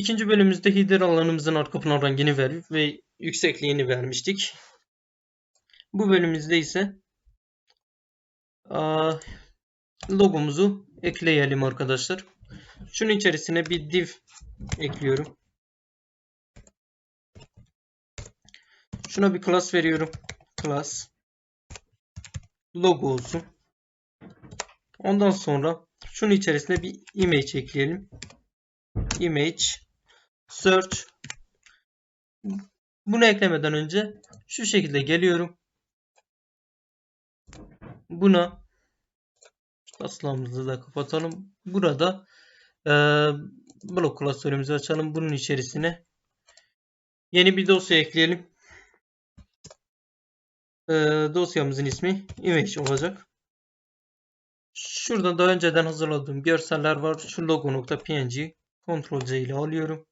İkinci bölümümüzde header alanımızın arka plan rengini ver ve yüksekliğini vermiştik. Bu bölümümüzde ise aa, logomuzu ekleyelim arkadaşlar. Şunun içerisine bir div ekliyorum. Şuna bir class veriyorum. Class logo olsun. Ondan sonra şunun içerisine bir image ekleyelim. Image search bunu eklemeden önce şu şekilde geliyorum. Buna taslağımızı da kapatalım. Burada e, blok klasörümüzü açalım. Bunun içerisine yeni bir dosya ekleyelim. E, dosyamızın ismi image olacak. Şurada daha önceden hazırladığım görseller var. Şu logo.png Ctrl C ile alıyorum.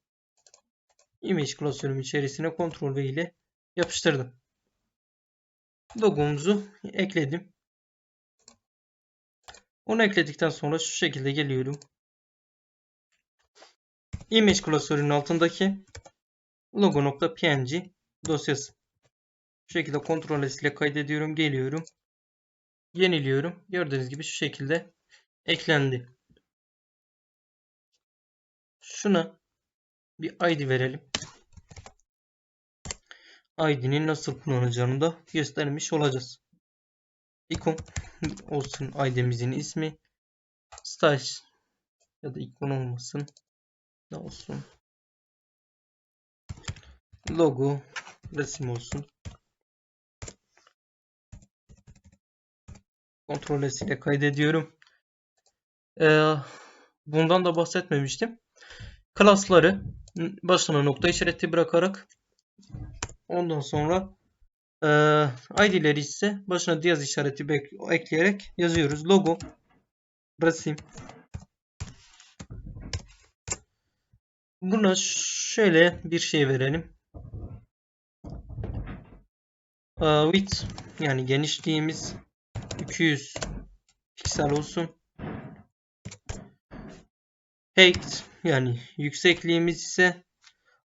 Image klasörüm içerisine Ctrl V ile yapıştırdım. Logomuzu ekledim. Onu ekledikten sonra şu şekilde geliyorum. Image klasörünün altındaki logo.png dosyası. Şu şekilde Ctrl S ile kaydediyorum. Geliyorum. Yeniliyorum. Gördüğünüz gibi şu şekilde eklendi. Şuna bir ID verelim. ID'nin nasıl kullanacağını da göstermiş olacağız. İkon olsun ID'mizin ismi. Style ya da ikon olmasın. Ne olsun. Logo resim olsun. Ctrl S ile kaydediyorum. Ee, bundan da bahsetmemiştim. Klasları başına nokta işareti bırakarak ondan sonra e, ID'leri ise başına diyaz işareti ekleyerek yazıyoruz. Logo, resim. Buna şöyle bir şey verelim. E, width yani genişliğimiz 200 piksel olsun. Height yani yüksekliğimiz ise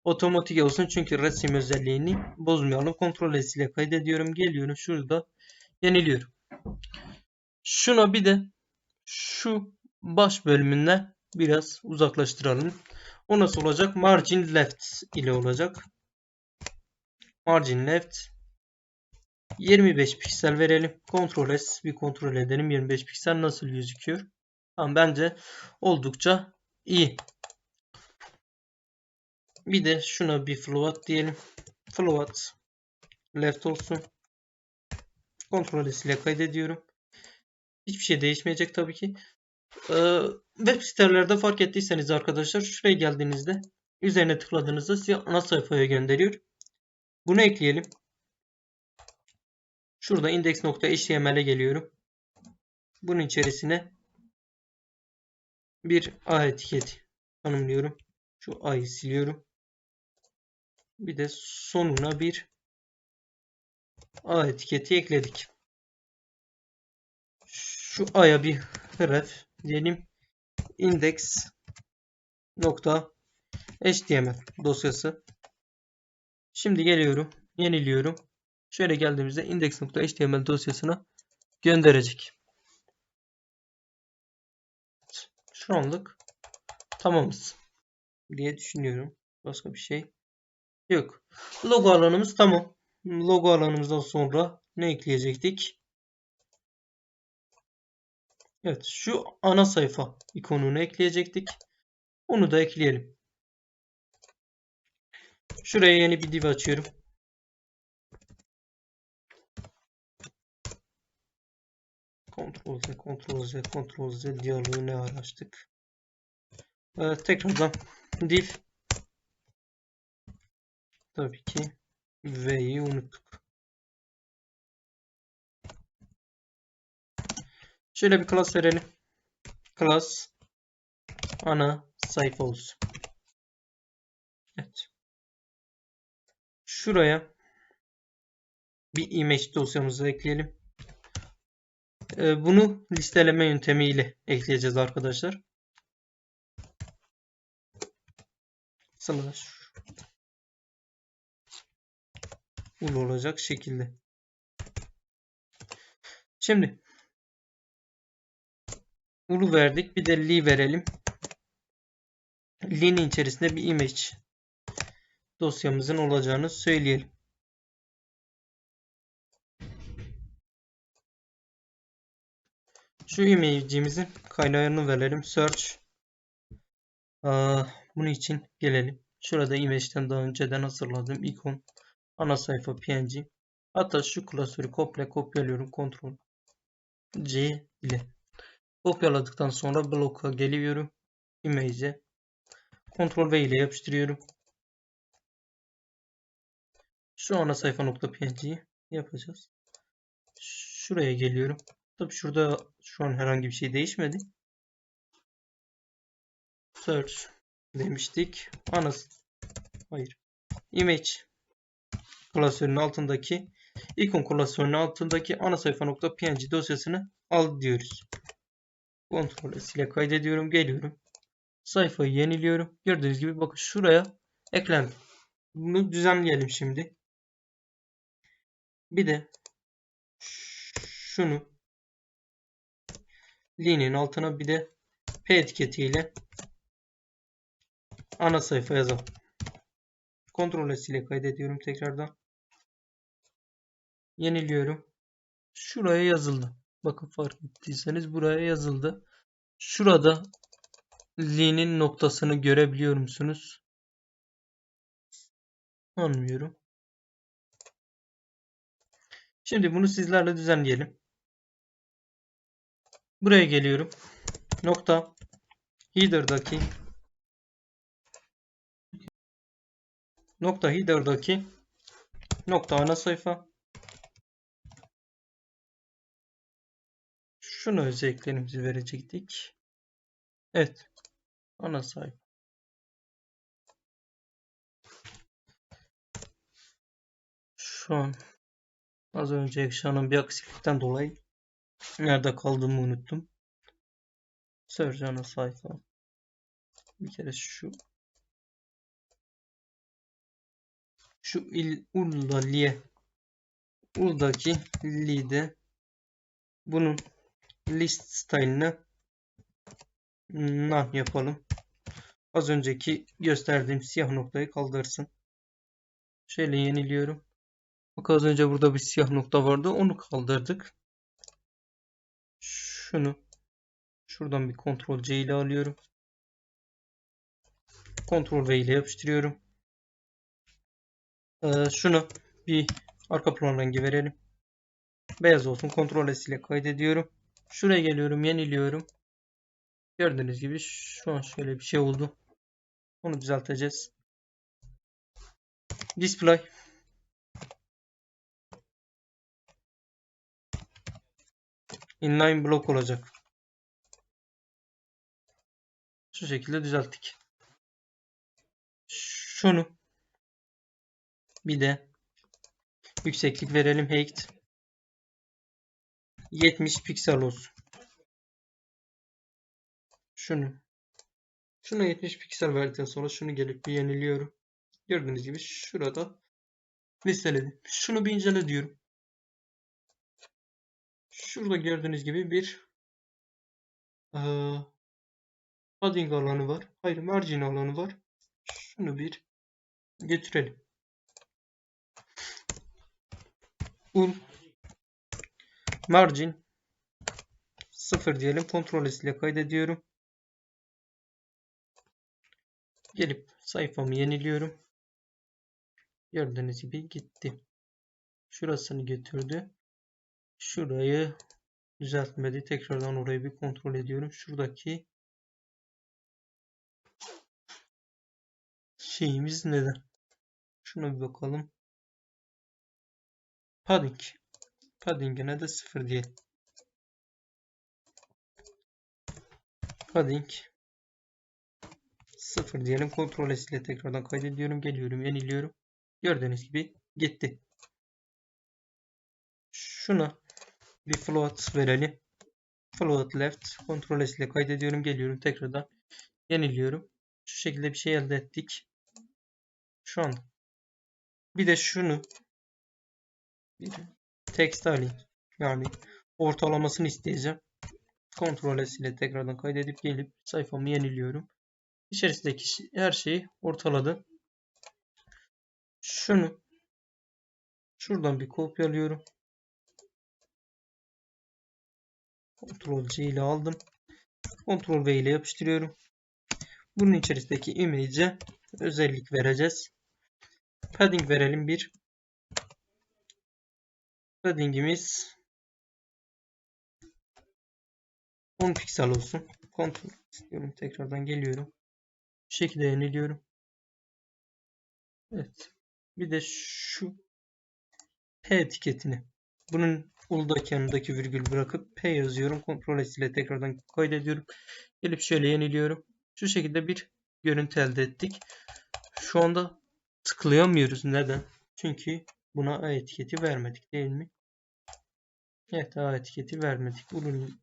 otomatik olsun. Çünkü resim özelliğini bozmayalım. Ctrl S ile kaydediyorum. Geliyorum şurada yeniliyorum. Şuna bir de şu baş bölümünden biraz uzaklaştıralım. O nasıl olacak? Margin left ile olacak. Margin left 25 piksel verelim. Ctrl S bir kontrol edelim. 25 piksel nasıl gözüküyor? Tamam bence oldukça iyi. Bir de şuna bir float diyelim. Float left olsun. Ctrl S ile kaydediyorum. Hiçbir şey değişmeyecek tabii ki. Ee, web sitelerde fark ettiyseniz arkadaşlar şuraya geldiğinizde üzerine tıkladığınızda size ana sayfaya gönderiyor. Bunu ekleyelim. Şurada index.html'e geliyorum. Bunun içerisine bir a etiketi tanımlıyorum. Şu a'yı siliyorum. Bir de sonuna bir a etiketi ekledik. Şu a'ya bir href diyelim. index nokta html dosyası. Şimdi geliyorum. Yeniliyorum. Şöyle geldiğimizde index.html dosyasına gönderecek. Şu anlık tamamız diye düşünüyorum. Başka bir şey yok. Logo alanımız tamam. Logo alanımızdan sonra ne ekleyecektik? Evet şu ana sayfa ikonunu ekleyecektik. Onu da ekleyelim. Şuraya yeni bir div açıyorum. Ctrl Z, Ctrl Z, Ctrl Z diyaloğu ne araçtık? Ee, tekrardan div tabii ki V'yi unuttuk. Şöyle bir class verelim. Class ana sayfa olsun. Evet. Şuraya bir image dosyamızı ekleyelim. Ee, bunu listeleme yöntemiyle ekleyeceğiz arkadaşlar. slash ul olacak şekilde. Şimdi ulu verdik. Bir de li verelim. Li'nin içerisinde bir image dosyamızın olacağını söyleyelim. Şu image'imizin kaynağını verelim. Search. Aa, bunun için gelelim. Şurada image'den daha önceden hazırladığım ikon ana sayfa png. Hatta şu klasörü komple kopyalıyorum. Ctrl C ile. Kopyaladıktan sonra bloka geliyorum. Image'e. Ctrl V ile yapıştırıyorum. Şu ana sayfa nokta yapacağız. Şuraya geliyorum. Tabii şurada şu an herhangi bir şey değişmedi. Search demiştik. Ana hayır. Image klasörünün altındaki ikon klasörünün altındaki ana sayfa nokta png dosyasını al diyoruz. Ctrl S ile kaydediyorum. Geliyorum. Sayfayı yeniliyorum. Gördüğünüz gibi bakın şuraya eklendi. Bunu düzenleyelim şimdi. Bir de şunu line'in altına bir de p etiketiyle ana sayfa yazalım. Ctrl S ile kaydediyorum tekrardan. Yeniliyorum. Şuraya yazıldı. Bakın fark ettiyseniz buraya yazıldı. Şurada line'in noktasını görebiliyor musunuz? Anlıyorum. Şimdi bunu sizlerle düzenleyelim. Buraya geliyorum. Nokta header'daki nokta header'daki nokta ana sayfa şunu özelliklerimizi verecektik. Evet. Ana sayfa. Şu an az önce yaşanan bir aksilikten dolayı nerede kaldığımı unuttum. Search ana sayfa. Bir kere şu şu il ulda liye uldaki li'de bunun list style'ını none yapalım. Az önceki gösterdiğim siyah noktayı kaldırsın. Şöyle yeniliyorum. Bak az önce burada bir siyah nokta vardı. Onu kaldırdık. Şunu şuradan bir Ctrl C ile alıyorum. Ctrl V ile yapıştırıyorum. Ee, şunu bir arka plan rengi verelim. Beyaz olsun. Ctrl S ile kaydediyorum. Şuraya geliyorum. Yeniliyorum. Gördüğünüz gibi şu an şöyle bir şey oldu. Onu düzelteceğiz. Display. Inline block olacak. Şu şekilde düzelttik. Şunu bir de yükseklik verelim. Height 70 piksel olsun. Şunu. Şuna 70 piksel verdikten sonra şunu gelip bir yeniliyorum. Gördüğünüz gibi şurada listeledim. Şunu bir incele diyorum. Şurada gördüğünüz gibi bir ee, padding alanı var. Hayır margin alanı var. Şunu bir götürelim. Un margin 0 diyelim. Ctrl S ile kaydediyorum. Gelip sayfamı yeniliyorum. Gördüğünüz gibi gitti. Şurasını götürdü. Şurayı düzeltmedi. Tekrardan orayı bir kontrol ediyorum. Şuradaki şeyimiz neden? Şuna bir bakalım. Padding. Padding'ine de 0 diye. Padding 0 diyelim. Ctrl S ile tekrardan kaydediyorum. Geliyorum. Yeniliyorum. Gördüğünüz gibi gitti. Şuna bir float verelim. Float left. Ctrl S ile kaydediyorum. Geliyorum. Tekrardan yeniliyorum. Şu şekilde bir şey elde ettik. Şu anda. Bir de şunu bir Text alayım. Yani ortalamasını isteyeceğim. Ctrl S ile tekrardan kaydedip gelip sayfamı yeniliyorum. İçerisindeki her şeyi ortaladı. Şunu şuradan bir kopyalıyorum. Ctrl C ile aldım. Ctrl V ile yapıştırıyorum. Bunun içerisindeki image'e özellik vereceğiz. Padding verelim 1. Grading'imiz 10 piksel olsun. Kontrol istiyorum. Tekrardan geliyorum. Bu şekilde yeniliyorum. Evet. Bir de şu P etiketini. Bunun uldaki yanındaki virgül bırakıp P yazıyorum. Kontrol S ile tekrardan kaydediyorum. Gelip şöyle yeniliyorum. Şu şekilde bir görüntü elde ettik. Şu anda tıklayamıyoruz. Neden? Çünkü buna A etiketi vermedik değil mi? Evet A etiketi vermedik. Urun,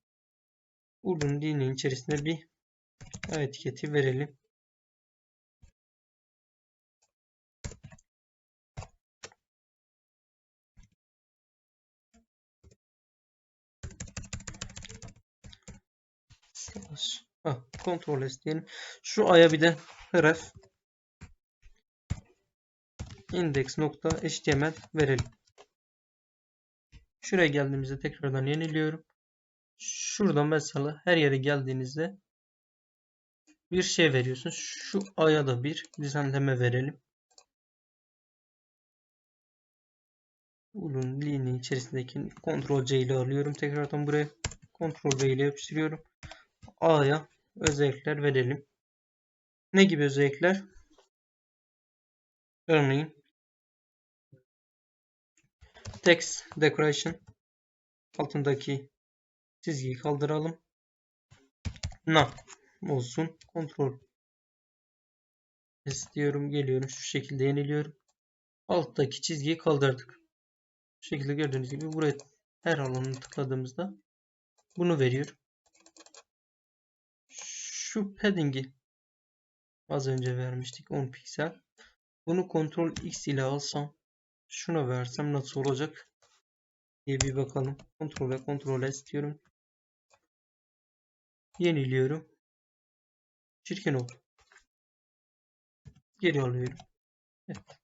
urun dilinin içerisinde bir A etiketi verelim. Ha, Ctrl S diyelim. Şu aya bir de ref index.html verelim. Şuraya geldiğimizde tekrardan yeniliyorum. Şuradan mesela her yere geldiğinizde bir şey veriyorsun. Şu aya da bir düzenleme verelim. Bunun line'in içerisindeki Ctrl C ile alıyorum. Tekrardan buraya Ctrl V ile yapıştırıyorum. A'ya özellikler verelim. Ne gibi özellikler? Örneğin text decoration altındaki çizgiyi kaldıralım. Na olsun. Kontrol istiyorum. Geliyorum. Şu şekilde yeniliyorum. Alttaki çizgiyi kaldırdık. Şu şekilde gördüğünüz gibi buraya her alanını tıkladığımızda bunu veriyor. Şu padding'i az önce vermiştik 10 piksel. Bunu Ctrl X ile alsam şuna versem nasıl olacak diye bir bakalım. Ctrl ve Ctrl S diyorum. Yeniliyorum. Çirkin oldu. Geri alıyorum. Evet.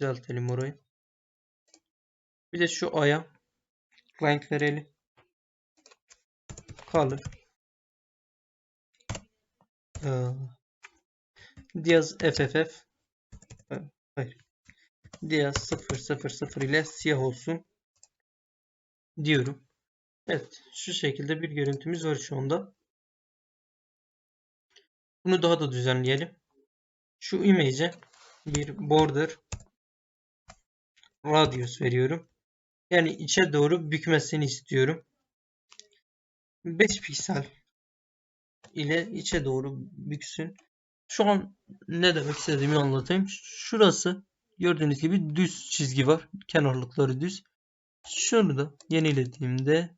Düzeltelim orayı. Bir de şu aya renk verelim. Color. Ee, Diaz FFF hayır. Diaz 000 ile siyah olsun diyorum. Evet. Şu şekilde bir görüntümüz var şu anda. Bunu daha da düzenleyelim. Şu image'e bir border radius veriyorum. Yani içe doğru bükmesini istiyorum. 5 piksel ile içe doğru büksün. Şu an ne demek istediğimi anlatayım. Şurası gördüğünüz gibi düz çizgi var. Kenarlıkları düz. Şunu da yenilediğimde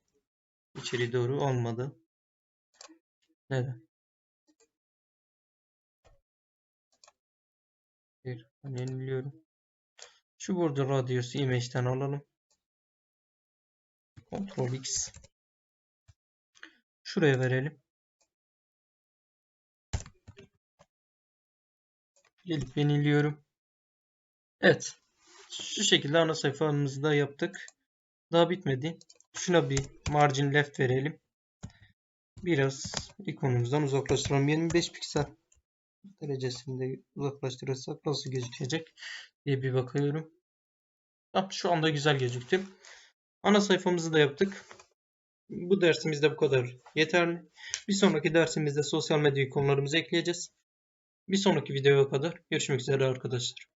içeri doğru olmadı. Neden? Bir yeniliyorum. Şu burada radyosu image'den alalım. Ctrl X. Şuraya verelim. Gelip yeniliyorum. Evet. Şu şekilde ana sayfamızı da yaptık. Daha bitmedi. Şuna bir margin left verelim. Biraz ikonumuzdan uzaklaştıralım. 25 piksel derecesinde uzaklaştırırsak nasıl gözükecek diye bir bakıyorum. Ah, şu anda güzel gözüktü. Ana sayfamızı da yaptık. Bu dersimizde bu kadar yeterli. Bir sonraki dersimizde sosyal medya ikonlarımızı ekleyeceğiz. Bir sonraki videoya kadar görüşmek üzere arkadaşlar.